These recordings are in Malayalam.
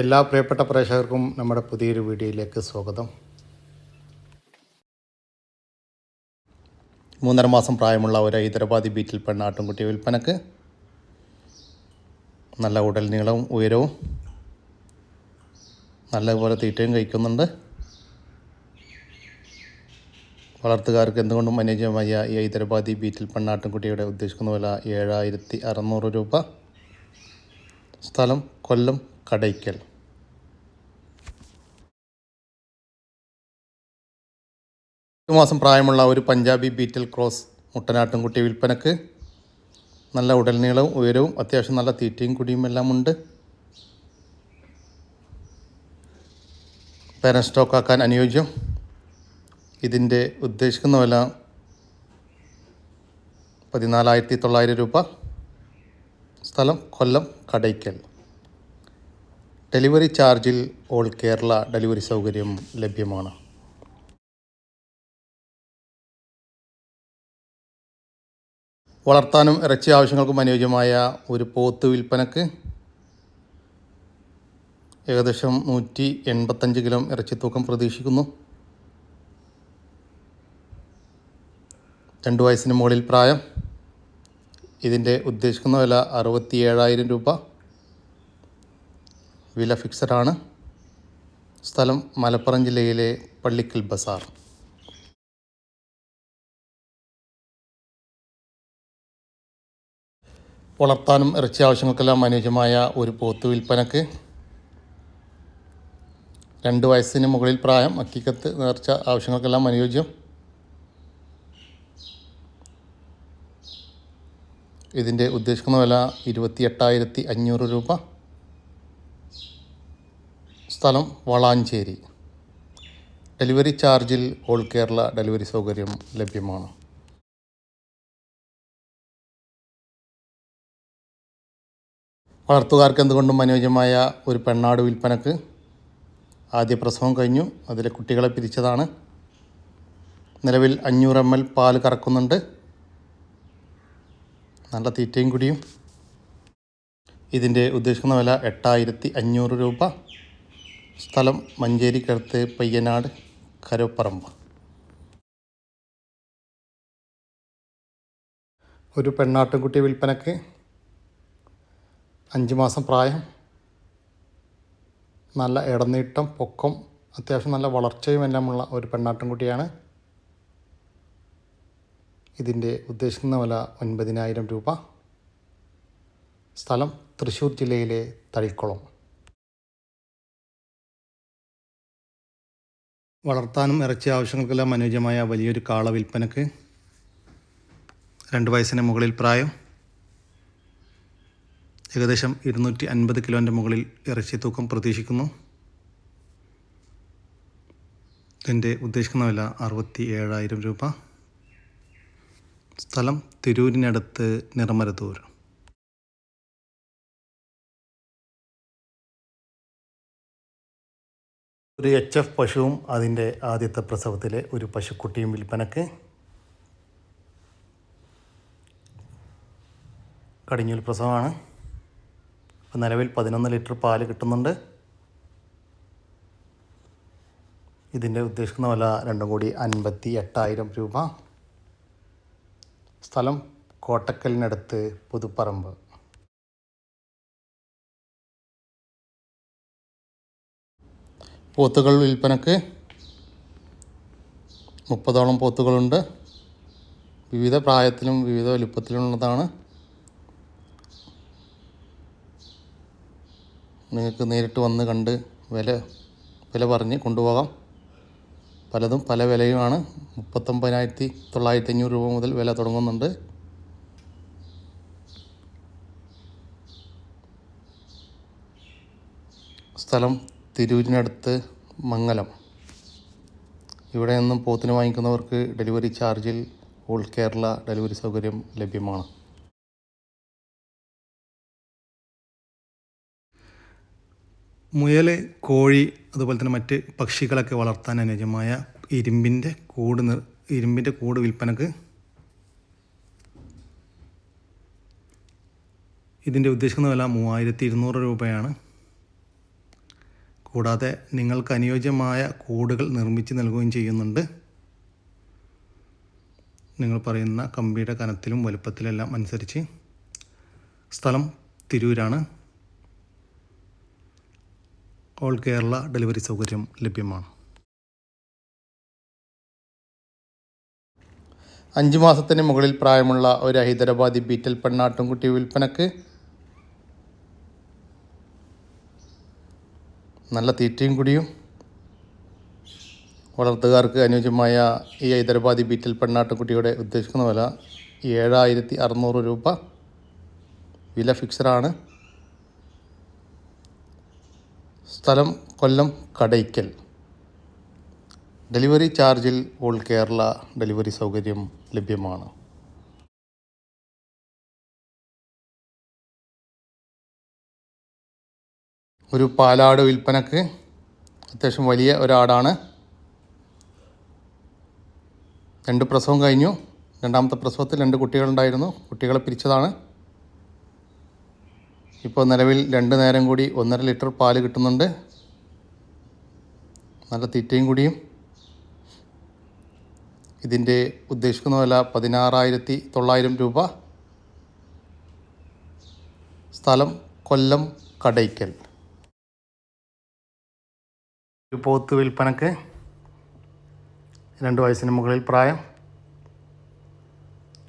എല്ലാ പ്രിയപ്പെട്ട പ്രേക്ഷകർക്കും നമ്മുടെ പുതിയൊരു വീഡിയോയിലേക്ക് സ്വാഗതം. മൂന്നര മാസം പ്രായമുള്ള ഒരു ഹൈദരാബാദി ബീറ്റിൽ പെണ്ണ ആട്ടുംകുട്ടി വിൽപ്പനക്ക് നല്ല ഉടൽ നീളവും ഉയരവും നല്ലപോലെ തീറ്റയും കഴിക്കുന്നുണ്ട്. വളർത്തുകാർക്ക് എന്തുകൊണ്ടും അനുയോജ്യമായ ഈ ഹൈദരാബാദി ബീറ്റിൽ പെണ്ണാട്ടുംകുട്ടിയുടെ ഉദ്ദേശിക്കുന്ന വില ഏഴായിരത്തി അറുന്നൂറ് രൂപ. സ്ഥലം കൊല്ലം കടയ്ക്കൽ. ഒരു മാസം പ്രായമുള്ള ഒരു പഞ്ചാബി ബീറ്റൽ ക്രോസ് മുട്ടനാട്ടുംകുട്ടി വിൽപ്പനക്ക് നല്ല ഉടൽനീളവും ഉയരവും അത്യാവശ്യം നല്ല തീറ്റയും കുടിയും എല്ലാം ഉണ്ട്. പേരൻ സ്റ്റോക്കാക്കാൻ അനുയോജ്യം. ഇതിന്റെ ഉദ്ദേശിക്കുന്ന വില പതിനാലായിരത്തി തൊള്ളായിരം രൂപ. സ്ഥലം കൊല്ലം കടയ്ക്കൽ. ഡെലിവറി ചാർജിൽ ഓൾ കേരള ഡെലിവറി സൗകര്യം ലഭ്യമാണ്. വളർത്താനും ഇറച്ചി ആവശ്യങ്ങൾക്കും അനുയോജ്യമായ ഒരു പോത്ത് വിൽപ്പനക്ക് ഏകദേശം നൂറ്റി എൺപത്തഞ്ച് കിലോ ഇറച്ചി തൂക്കം പ്രതീക്ഷിക്കുന്നു. രണ്ട് വയസ്സിന് മുകളിൽ പ്രായം. ഇതിന്റെ ഉദ്ദേശിക്കുന്ന വില അറുപത്തി ഏഴായിരം രൂപ. വില ഫിക്സഡാണ്. സ്ഥലം മലപ്പുറം ജില്ലയിലെ പള്ളിക്കൽ ബസാർ. വളർത്താനും ഇറച്ചി ആവശ്യങ്ങൾക്കെല്ലാം അനുയോജ്യമായ ഒരു പോത്ത് വിൽപ്പനക്ക് രണ്ട് വയസ്സിന് മുകളിൽ പ്രായം അക്കിക്കത്ത് നേർച്ച ആവശ്യങ്ങൾക്കെല്ലാം അനുയോജ്യം. ഇതിന്റെ ഉദ്ദേശിക്കുന്ന വില ഇരുപത്തി എട്ടായിരത്തി അഞ്ഞൂറ് രൂപ. സ്ഥലം വളാഞ്ചേരി. ഡെലിവറി ചാർജിൽ ഓൾ കേരള ഡെലിവറി സൗകര്യം ലഭ്യമാണ്. വളർത്തുകാർക്ക് എന്തുകൊണ്ടും അനുയോജ്യമായ ഒരു പെണ്ണാട് വിൽപ്പനക്ക് ആദ്യ പ്രസവം കഴിഞ്ഞു. അതിലെ കുട്ടികളെ പിരിച്ചതാണ്. നിലവിൽ അഞ്ഞൂറ് എം എൽ പാൽ കറക്കുന്നുണ്ട്. നല്ല തീറ്റയും കുടിയും. ഇതിന്റെ ഉദ്ദേശിക്കുന്ന വില എട്ടായിരത്തി അഞ്ഞൂറ് രൂപ. സ്ഥലം മഞ്ചേരിക്കടുത്ത് പയ്യനാട് കരുപ്പറമ്പ് ഒരു പെണ്ണാട്ടുംകുട്ടി വിൽപ്പനക്ക് അഞ്ച് മാസം പ്രായം. നല്ല ഇടനീട്ടം പൊക്കം അത്യാവശ്യം നല്ല വളർച്ചയും എല്ലാമുള്ള ഒരു പെണ്ണാട്ടുംകുട്ടിയാണ്. ഇതിന്റെ ഉദ്ദേശിക്കുന്ന വില ഒൻപതിനായിരം രൂപ. സ്ഥലം തൃശ്ശൂർ ജില്ലയിലെ തളിക്കുളം. വളർത്താനും ഇറച്ചി ആവശ്യങ്ങൾക്കെല്ലാം അനുയോജ്യമായ വലിയൊരു കാള വിൽപ്പനക്ക് രണ്ട് വയസ്സിന് മുകളിൽ പ്രായം ഏകദേശം ഇരുന്നൂറ്റി അൻപത് കിലോന്റെ മുകളിൽ ഇറച്ചി തൂക്കം പ്രതീക്ഷിക്കുന്നു. ഇതിന്റെ ഉദ്ദേശിക്കുന്ന വില അറുപത്തി ഏഴായിരം രൂപ. സ്ഥലം തിരൂരിനടുത്ത് നിറമരത്തൂർ. ഒരു എച്ച് എഫ് പശുവും അതിന്റെ ആദ്യത്തെ പ്രസവത്തിലെ ഒരു പശുക്കുട്ടിയും വിൽപ്പനക്ക് കടിഞ്ഞൂൽ പ്രസവമാണ്. ഇപ്പം നിലവിൽ പതിനൊന്ന് ലിറ്റർ പാൽ കിട്ടുന്നുണ്ട്. ഇതിന്റെ ഉദ്ദേശിക്കുന്ന വില രണ്ടും കൂടി അൻപത്തി എട്ടായിരം രൂപ. സ്ഥലം കോട്ടക്കലിനടുത്ത് പുതുപ്പറമ്പ് പോത്തുകൾ വിൽപ്പനക്ക് മുപ്പതോളം പോത്തുകളുണ്ട്. വിവിധ പ്രായത്തിലും വിവിധ വലുപ്പത്തിലുള്ളതാണ്. നിങ്ങൾക്ക് നേരിട്ട് വന്ന് കണ്ട് വില വില പറഞ്ഞ് കൊണ്ടുപോകാം. പലതും പല വിലയുമാണ്. മുപ്പത്തൊമ്പതിനായിരത്തി തൊള്ളായിരത്തി അഞ്ഞൂറ് രൂപ മുതൽ വില തുടങ്ങുന്നുണ്ട്. സ്ഥലം തിരൂരിനടുത്ത് മംഗലം. ഇവിടെ നിന്നും പോത്തിന് വാങ്ങിക്കുന്നവർക്ക് ഡെലിവറി ചാർജിൽ ഓൾ കേരള ഡെലിവറി സൗകര്യം ലഭ്യമാണ്. മുയൽ കോഴി അതുപോലെ തന്നെ മറ്റ് പക്ഷികളൊക്കെ വളർത്താൻ അനുയോജ്യമായ ഇരുമ്പിന്റെ കൂട് ഇരുമ്പിന്റെ കൂട് വിൽപ്പനക്ക് ഇതിന്റെ ഉദ്ദേശിക്കുന്ന വില മൂവായിരത്തി ഇരുന്നൂറ് രൂപയാണ്. കൂടാതെ നിങ്ങൾക്ക് അനുയോജ്യമായ കൂടുകൾ നിർമ്മിച്ച് നൽകുകയും ചെയ്യുന്നുണ്ട്. നിങ്ങൾ പറയുന്ന കമ്പിയുടെ കനത്തിലും വലുപ്പത്തിലെല്ലാം അനുസരിച്ച് സ്ഥലം തിരൂരാണ്. ഓൾ കേരള ഡെലിവറി സൗകര്യം ലഭ്യമാണ്. അഞ്ച് മാസത്തിന് മുകളിൽ പ്രായമുള്ള ഒരു ഹൈദരാബാദി ബീറ്റൽ പെണ്ണാട്ടുംകുട്ടി വിൽപ്പനക്ക് നല്ല തീറ്റയും കുടിയും. വളർത്തുകാർക്ക് അനുയോജ്യമായ ഈ ഹൈദരാബാദി ബീറ്റൽ പെണ്ണാട്ടുകുട്ടിയുടെ ഉദ്ദേശിക്കുന്ന വില ഏഴായിരത്തി അറുന്നൂറ് രൂപ. വില ഫിക്സഡാണ്. സ്ഥലം കൊല്ലം കടയ്ക്കൽ. ഡെലിവറി ചാർജിൽ ഓൾ കേരള ഡെലിവറി സൗകര്യം ലഭ്യമാണ്. ഒരു പാലാട് വിൽപ്പനക്ക് അത്യാവശ്യം വലിയ ഒരാടാണ്. രണ്ട് പ്രസവം കഴിഞ്ഞു. രണ്ടാമത്തെ പ്രസവത്തിൽ രണ്ട് കുട്ടികളുണ്ടായിരുന്നു. കുട്ടികളെ പിരിച്ചതാണ്. ഇപ്പോൾ നിലവിൽ രണ്ട് നേരം കൂടി ഒന്നര ലിറ്റർ പാൽ കിട്ടുന്നുണ്ട്. നല്ല തീറ്റയും കൂടിയും. ഇതിന്റെ ഉദ്ദേശിക്കുന്ന വില പതിനാറായിരത്തി തൊള്ളായിരം രൂപ. സ്ഥലം കൊല്ലം കടയ്ക്കൽ. ഒരു പോത്ത് വിൽപ്പനക്ക് രണ്ട് വയസ്സിന് മുകളിൽ പ്രായം.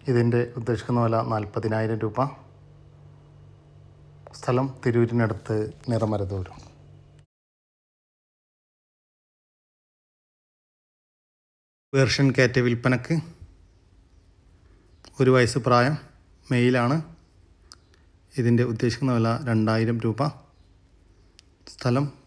ഇതിന്റെ ഉദ്ദേശിക്കുന്ന വില നാൽപ്പതിനായിരം രൂപ. സ്ഥലം തിരൂരിനടുത്ത് നിറമരദൂരം വേർഷൻ കാറ്റ് വിൽപ്പനക്ക് ഒരു വയസ്സ് പ്രായം മെയിലാണ്. ഇതിന്റെ ഉദ്ദേശിക്കുന്ന വില രണ്ടായിരം രൂപ. സ്ഥലം